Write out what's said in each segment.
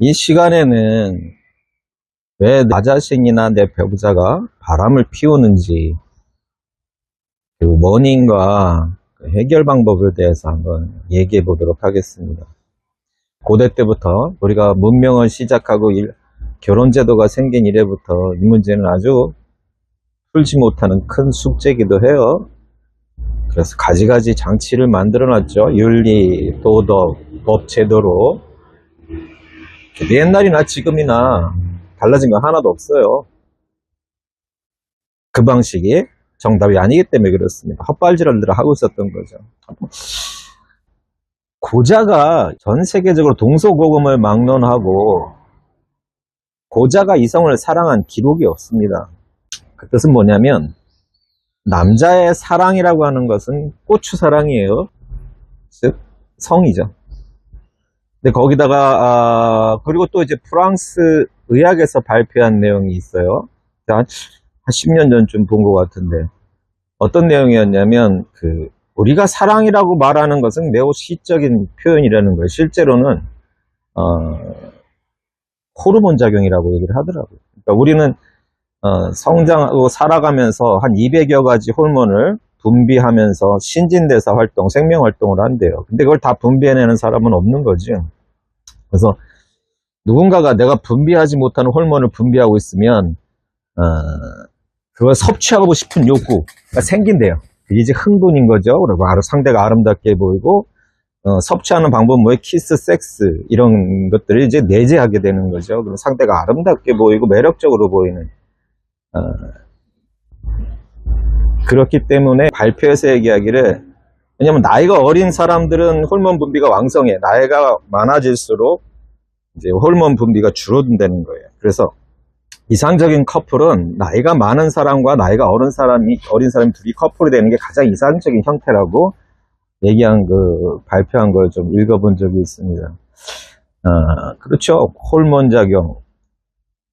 이 시간에는 왜 나 자신이나 내 배우자가 바람을 피우는지 그리고 원인과 그 해결 방법에 대해서 한번 얘기해 보도록 하겠습니다. 고대 때부터 우리가 문명을 시작하고 일- 결혼 제도가 생긴 이래부터 이 문제는 아주 풀지 못하는 큰 숙제이기도 해요. 그래서 가지가지 장치를 만들어 놨죠. 윤리, 도덕, 법 제도로. 옛날이나 지금이나 달라진 건 하나도 없어요. 그 방식이 정답이 아니기 때문에 그렇습니다. 헛발질을 하고 있었던 거죠. 고자가 전 세계적으로 동서고금을 막론하고 고자가 이성을 사랑한 기록이 없습니다. 그 뜻은 뭐냐면 남자의 사랑이라고 하는 것은 고추 사랑이에요. 즉 성이죠. 근데 거기다가 아, 그리고 또 이제 프랑스 의학에서 발표한 내용이 있어요. 한, 한 10년 전쯤 본 것 같은데 어떤 내용이었냐면 그 우리가 사랑이라고 말하는 것은 매우 시적인 표현이라는 거예요. 실제로는 어, 호르몬 작용이라고 얘기를 하더라고요. 그러니까 우리는 어, 성장하고 살아가면서 한 200여 가지 호르몬을 분비하면서 신진대사 활동, 생명 활동을 한대요. 근데 그걸 다 분비해내는 사람은 없는 거지. 그래서 누군가가 내가 분비하지 못하는 호르몬을 분비하고 있으면 어, 그걸 섭취하고 싶은 욕구가 생긴대요. 그게 이제 흥분인 거죠. 그리고 상대가 아름답게 보이고 어, 섭취하는 방법은 뭐예요? 키스, 섹스 이런 것들을 이제 내재하게 되는 거죠. 그럼 상대가 아름답게 보이고 매력적으로 보이는 어, 그렇기 때문에 발표에서 얘기하기를 왜냐면 나이가 어린 사람들은 호르몬 분비가 왕성해. 나이가 많아질수록 이제 호르몬 분비가 줄어든다는 거예요. 그래서 이상적인 커플은 나이가 많은 사람과 나이가 어린 사람이 어린 사람이 둘이 커플이 되는 게 가장 이상적인 형태라고 얘기한 그 발표한 걸 좀 읽어본 적이 있습니다. 아, 그렇죠. 호르몬 작용.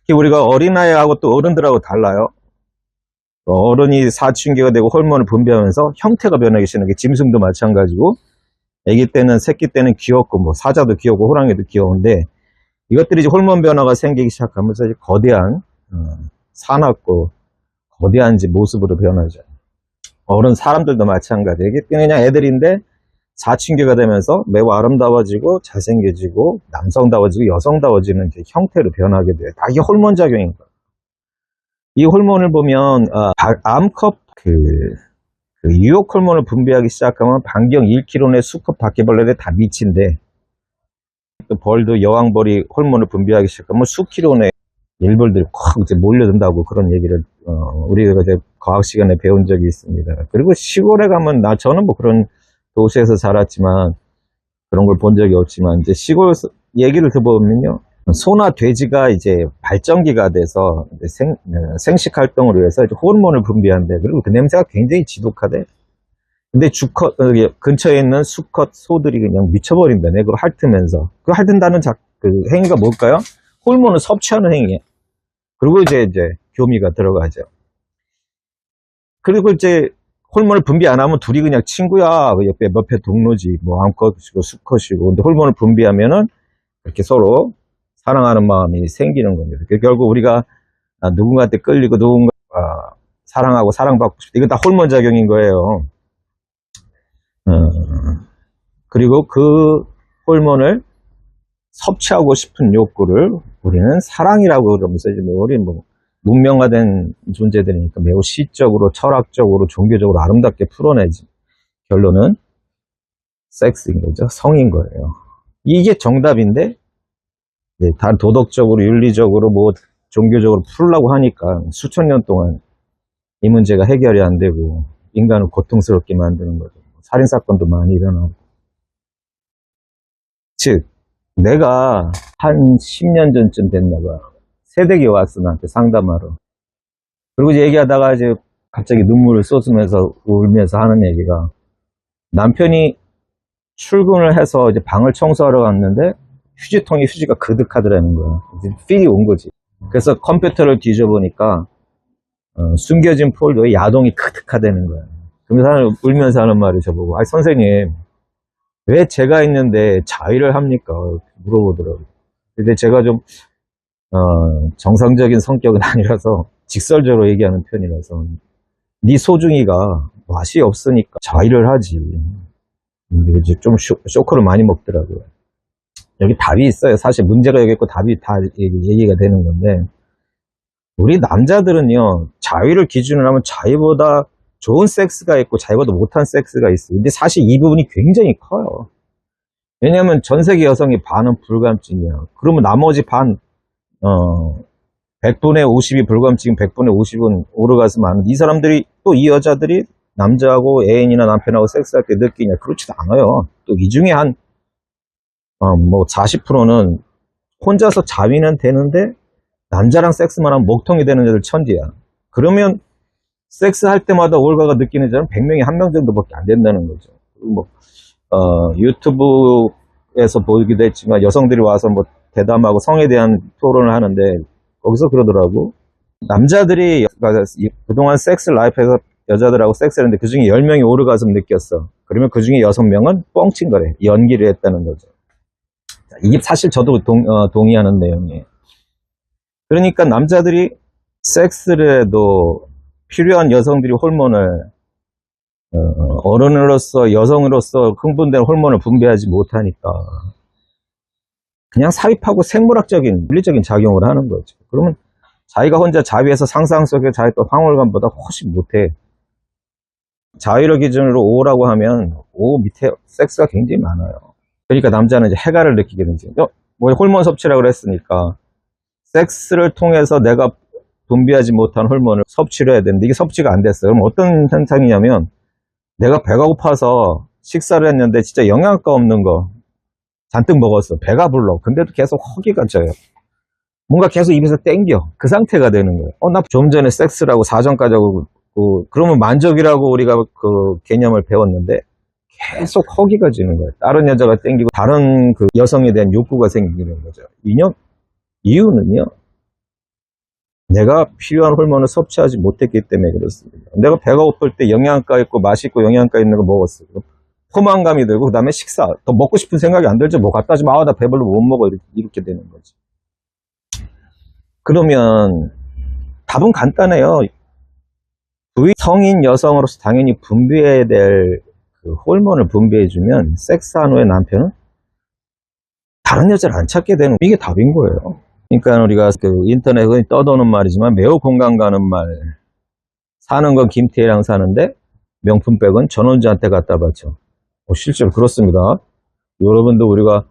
특히 우리가 어린아이하고 또 어른들하고 달라요. 어른이 사춘기가 되고 호르몬을 분비하면서 형태가 변하기 시작하는 게 짐승도 마찬가지고 아기 때는 새끼 때는 귀엽고 뭐 사자도 귀엽고 호랑이도 귀여운데 이것들이 이제 호르몬 변화가 생기기 시작하면서 이제 거대한 어, 사납고 거대한 이제 모습으로 변하죠. 어른 사람들도 마찬가지예요. 이게 그냥 애들인데 사춘기가 되면서 매우 아름다워지고 잘생겨지고 남성다워지고 여성다워지는 형태로 변하게 돼요. 다 이게 호르몬 작용인 거예요. 이 호르몬을 보면 아, 바- 암컷 그, 그 유혹 호르몬을 분비하기 시작하면 반경 1km 내 수컷 바퀴벌레들 다 미친데 또 벌도 여왕벌이 호르몬을 분비하기 시작하면 수키로 내 일벌들이 콱 이제 몰려든다고 그런 얘기를 어, 우리가 이제 과학 시간에 배운 적이 있습니다. 그리고 시골에 가면 나 저는 뭐 그런 도시에서 자랐지만 그런 걸 본 적이 없지만 이제 시골 얘기를 들어보면요. 소나 돼지가 이제 발전기가 돼서 생, 어, 생식 활동을 위해서 호르몬을 분비한대. 그리고 그 냄새가 굉장히 지독하대. 근데 주컷, 어, 근처에 있는 수컷 소들이 그냥 미쳐버린다네. 그걸 핥으면서. 그 핥은다는 작, 그 행위가 뭘까요? 호르몬을 섭취하는 행위예요. 그리고 이제, 이제, 교미가 들어가죠. 그리고 이제, 호르몬을 분비 안 하면 둘이 그냥 친구야. 그 옆에 옆에 동료지. 뭐, 암컷이고 수컷이고. 근데 호르몬을 분비하면은, 이렇게 서로 사랑하는 마음이 생기는 겁니다. 그 결국 우리가 아, 누군가한테 끌리고 누군가 아, 사랑하고 사랑받고 싶다. 이건 다 호르몬 작용인 거예요. 어, 그리고 그 호르몬을 섭취하고 싶은 욕구를 우리는 사랑이라고 그러면서 우리 뭐 문명화된 존재들이니까 매우 시적으로 철학적으로 종교적으로 아름답게 풀어내지 결론은 섹스인 거죠 성인 거예요 이게 정답인데 네, 다 도덕적으로 윤리적으로 뭐 종교적으로 풀려고 하니까 수천 년 동안 이 문제가 해결이 안 되고 인간을 고통스럽게 만드는 거죠 살인 사건도 많이 일어나고 즉 내가 한 10년 전쯤 됐나 봐. 새댁이 왔어, 나한테 상담하러. 그리고 얘기하다가 이제 갑자기 눈물을 쏟으면서 울면서 하는 얘기가 남편이 출근을 해서 이제 방을 청소하러 갔는데 휴지통에 휴지가 그득하더라는 거야. 필이 온 거지. 그래서 컴퓨터를 뒤져보니까 어, 숨겨진 폴더에 야동이 그득하다는 거야. 그러면서 울면서 하는 말을 저보고, 아 선생님, 왜 제가 있는데 자위를 합니까? 물어보더라고요. 근데 제가 좀, 어, 정상적인 성격은 아니라서 직설적으로 얘기하는 편이라서 네 소중이가 맛이 없으니까 자위를 하지. 근데 이제 좀 쇼, 쇼크를 많이 먹더라고요. 여기 답이 있어요. 사실 문제가 여기 있고 답이 다 얘기- 얘기가 되는 건데 우리 남자들은요 자위를 기준으로 하면 자위보다 좋은 섹스가 있고 자위보다 못한 섹스가 있어요. 근데 사실 이 부분이 굉장히 커요. 왜냐하면 전 세계 여성이 반은 불감증이야. 그러면 나머지 반, 어, 100분의 50이 불감증, 100분의 50은 오르가슴 하는 이 사람들이 또 이 여자들이 남자하고 애인이나 남편하고 섹스할 때 느끼냐? 그렇지도 않아요. 또 이 중에 한, 어, 뭐 40%는 혼자서 자위는 되는데 남자랑 섹스만 하면 목통이 되는 애들 천지야. 그러면 섹스 할 때마다 올가가 느끼는 자는 100명이 한 명 정도밖에 안 된다는 거죠. 뭐, 어, 유튜브에서 보기도 했지만 여성들이 와서 뭐 대담하고 성에 대한 토론을 하는데 거기서 그러더라고. 남자들이 그러니까 이- 그동안 섹스 라이프에서 여자들하고 섹스를 했는데 그 중에 10명이 오르가슴 느꼈어. 그러면 그 중에 6명은 뻥친 거래. 연기를 했다는 거죠. 자, 이게 사실 저도 동, 어, 동의하는 내용이에요. 그러니까 남자들이 섹스를 해도 필요한 여성들이 호르몬을 어, 어른으로서 여성으로서 흥분된 호르몬을 분비하지 못하니까 그냥 삽입하고 생물학적인 물리적인 작용을 하는 거죠. 그러면 자기가 혼자 자위에서 상상 속에 자기 또 황홀감보다 훨씬 못해. 자위를 기준으로 5라고 하면 5 밑에 섹스가 굉장히 많아요. 그러니까 남자는 이제 해가를 느끼게 되지. 어, 뭐 호르몬 섭취라고 그랬으니까 섹스를 통해서 내가 분비하지 못한 호르몬을 섭취를 해야 되는데 이게 섭취가 안 됐어요. 그럼 어떤 현상이냐면 내가 배가 고파서 식사를 했는데 진짜 영양가 없는 거 잔뜩 먹었어. 배가 불러. 근데도 계속 허기가 져요. 뭔가 계속 입에서 땡겨. 그 상태가 되는 거예요. 어, 나 좀 전에 섹스라고 사전까지 하고, 그, 그러면 만족이라고 우리가 그 개념을 배웠는데 계속 허기가 지는 거예요. 다른 여자가 땡기고 다른 그 여성에 대한 욕구가 생기는 거죠. 이념, 이유는요. 내가 필요한 호르몬을 섭취하지 못했기 때문에 그렇습니다. 내가 배가 고플 때 영양가 있고 맛있고 영양가 있는 거 먹었어요. 포만감이 들고 그 다음에 식사 더 먹고 싶은 생각이 안 들죠. 뭐 갖다 주면 아나 배불러 못 먹어 이렇게, 이렇게 되는 거지. 그러면 답은 간단해요. 부위 성인 여성으로서 당연히 분비해야 될 그 호르몬을 분비해주면 섹스한 후에 남편은 다른 여자를 안 찾게 되는 이게 답인 거예요. 그러니까 우리가 그 인터넷에 떠도는 말이지만 매우 공감 가는 말. 사는 건 김태희랑 사는데 명품백은 전원주한테 갖다 바쳐. 어, 실제로 그렇습니다. 여러분도 우리가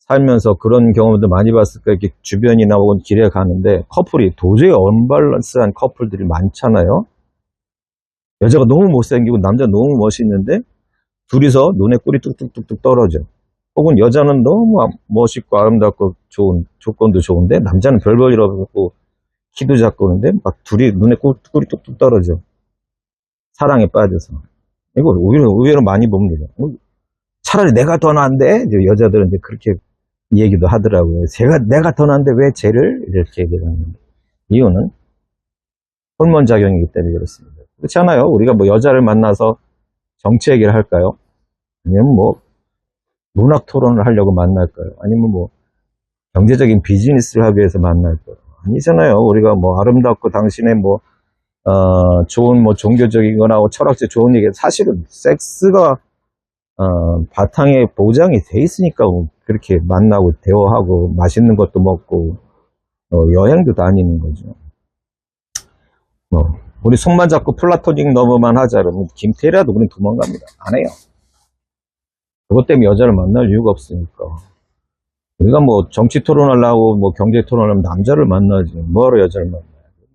살면서 그런 경험도 많이 봤을 거예요. 주변이나 혹은 길에 가는데 커플이 도저히 언밸런스한 커플들이 많잖아요. 여자가 너무 못생기고 남자 너무 멋있는데 둘이서 눈에 꿀이 뚝뚝뚝뚝 떨어져. 혹은 여자는 너무 아- 멋있고 아름답고 좋은 조건도 좋은데 남자는 별별 일 없고 키도 작고 그런데 막 둘이 눈에 꿀, 꿀이 뚝뚝 떨어져. 사랑에 빠져서. 이거 오히려 의외로 많이 봅니다. 어, 차라리 내가 더 이제 여자들은 이제 그렇게 얘기도 하더라고요. 제가 내가 더 나은데 왜 쟤를 이렇게 얘기를 하는데 이유는 호르몬 작용이기 때문에 그렇습니다. 그렇지 않아요? 우리가 뭐 여자를 만나서 정치 얘기를 할까요? 아니면 뭐 문학 토론을 하려고 만날까요? 아니면 뭐 경제적인 비즈니스를 하기 위해서 만날까요? 아니잖아요. 우리가 뭐 아름답고 당신의 뭐 어, 좋은 뭐 종교적인 거나 뭐 철학적 좋은 얘기 사실은 섹스가 어, 바탕에 보장이 돼 있으니까 뭐 그렇게 만나고 대화하고 맛있는 것도 먹고 어, 여행도 다니는 거죠. 뭐 우리 손만 잡고 플라토닉 너머만 하자 그러면 김태희라도 우린 도망갑니다. 안 해요. 그것 때문에 여자를 만날 이유가 없으니까. 우리가 뭐 정치 토론하려고 뭐 경제 토론하면 남자를 만나지. 뭐하러 여자를 만나요?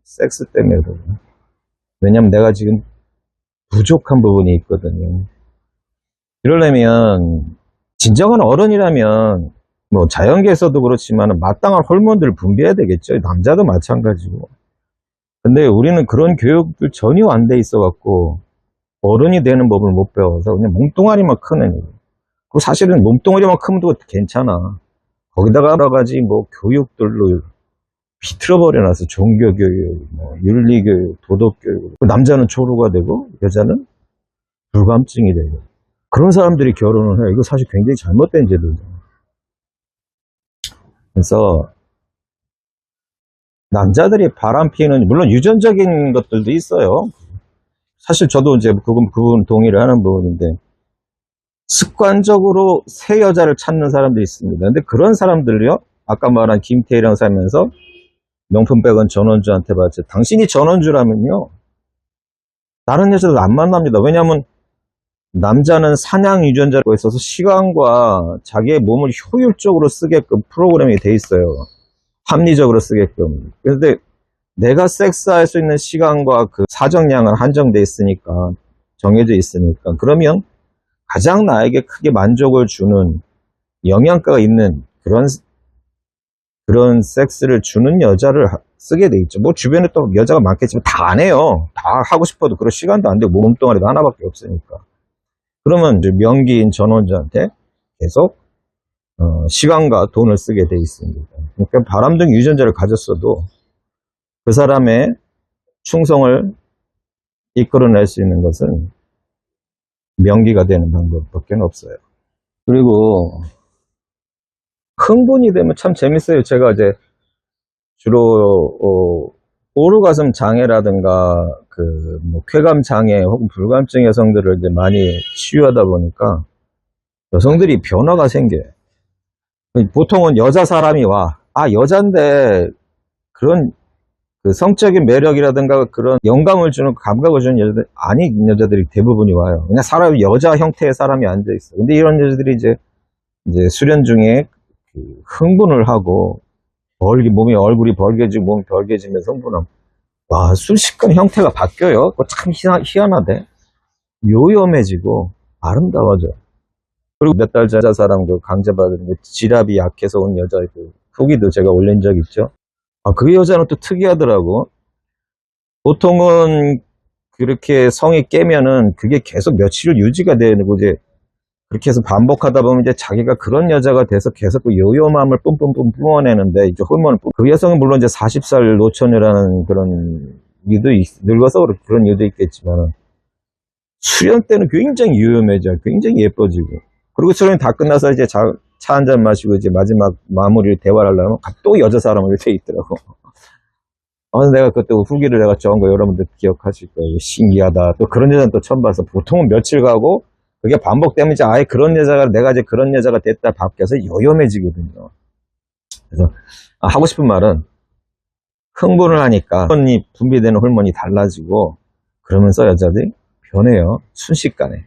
섹스 때문에 그래요. 왜냐면 내가 지금 부족한 부분이 있거든요. 이러려면 진정한 어른이라면 뭐 자연계에서도 그렇지만 마땅한 호르몬들을 분비해야 되겠죠. 남자도 마찬가지고. 근데 우리는 그런 교육들 전혀 안 돼 있어 갖고 어른이 되는 법을 못 배워서 그냥 몸뚱아리만 크는 거예요. 그 사실은 몸뚱아리만 크면 도 괜찮아. 거기다가 여러 가지 뭐 교육들로 비틀어 버려놔서 종교 교육, 뭐 윤리 교육, 도덕 교육. 그 남자는 초로가 되고 여자는 불감증이 되고 그런 사람들이 결혼을 해요. 이거 사실 굉장히 잘못된 제도죠. 그래서 남자들이 바람 피는 물론 유전적인 것들도 있어요. 사실 저도 이제 그분 그분 동의를 하는 부분인데 습관적으로 새 여자를 찾는 사람들이 있습니다. 근데 그런 사람들요, 아까 말한 김태희랑 살면서 명품 백은 전원주한테 받지. 당신이 전원주라면요, 다른 여자들 안 만납니다. 왜냐하면 남자는 사냥 유전자가 있어서 시간과 자기의 몸을 효율적으로 쓰게끔 프로그램이 돼 있어요. 합리적으로 쓰게끔. 그런데 내가 섹스할 수 있는 시간과 그 사정량은 한정돼 있으니까 정해져 있으니까 그러면 가장 나에게 크게 만족을 주는 영양가가 있는 그런 그런 섹스를 주는 여자를 하- 쓰게 돼 있죠. 뭐 주변에 또 여자가 많겠지만 다 안 해요. 다 하고 싶어도 그럴 시간도 안 되고 몸뚱아리도 하나밖에 없으니까. 그러면 명기인 전원자한테 계속 어, 시간과 돈을 쓰게 돼 있습니다. 그러니까 바람등 유전자를 가졌어도 그 사람의 충성을 이끌어낼 수 있는 것은 명기가 되는 방법밖에 없어요. 그리고 흥분이 되면 참 재밌어요. 제가 이제 주로 어, 오르가슴 장애라든가 그 뭐 쾌감 장애 혹은 불감증 여성들을 이제 많이 치유하다 보니까 여성들이 변화가 생겨요. 보통은 여자 사람이 와. 아, 여잔데 그런 그 성적인 매력이라든가 그런 영감을 주는 감각을 주는 여자들 아닌 여자들이 대부분이 와요. 그냥 사람이 여자 형태의 사람이 앉아 있어. 근데 이런 여자들이 이제 이제 수련 중에 그 흥분을 하고 벌기 몸이 얼굴이 벌게지고 몸이 벌게지면서 흥분하면 와 순식간 형태가 바뀌어요. 참 희한, 희한하대. 요염해지고 아름다워져. 그리고 몇 달 전 사람 그 강제받은 그 지압이 약해서 온 여자 그 후기도 제가 올린 적 있죠. 아, 그 여자는 또 특이하더라고. 보통은 그렇게 성이 깨면은 그게 계속 며칠 유지가 되고 이제 그렇게 해서 반복하다 보면 이제 자기가 그런 여자가 돼서 계속 그 요염함을 뿜뿜뿜 뿜어내는데 이제 호르몬을 뿜- 그 여성은 물론 이제 40살 노처녀라는 그런 이유도 있- 늙어서 그런 이유도 있겠지만 수련 때는 굉장히 유염해져 굉장히 예뻐지고 그리고 수련이 다 끝나서 이제 차 한 잔 마시고 이제 마지막 마무리 대화를 하려면 또 여자 사람으로 돼 있더라고. 어, 내가 그때 후기를 내가 적은 거 여러분들 기억하실 거예요. 신기하다. 또 그런 여자는 또 처음 봐서 보통은 며칠 가고 그게 반복되면 이제 아예 그런 여자가 내가 이제 그런 여자가 됐다 바뀌어서 요염해지거든요. 그래서 아, 하고 싶은 말은 흥분을 하니까 호르몬이 분비되는 호르몬이 달라지고 그러면서 여자들이 변해요. 순식간에.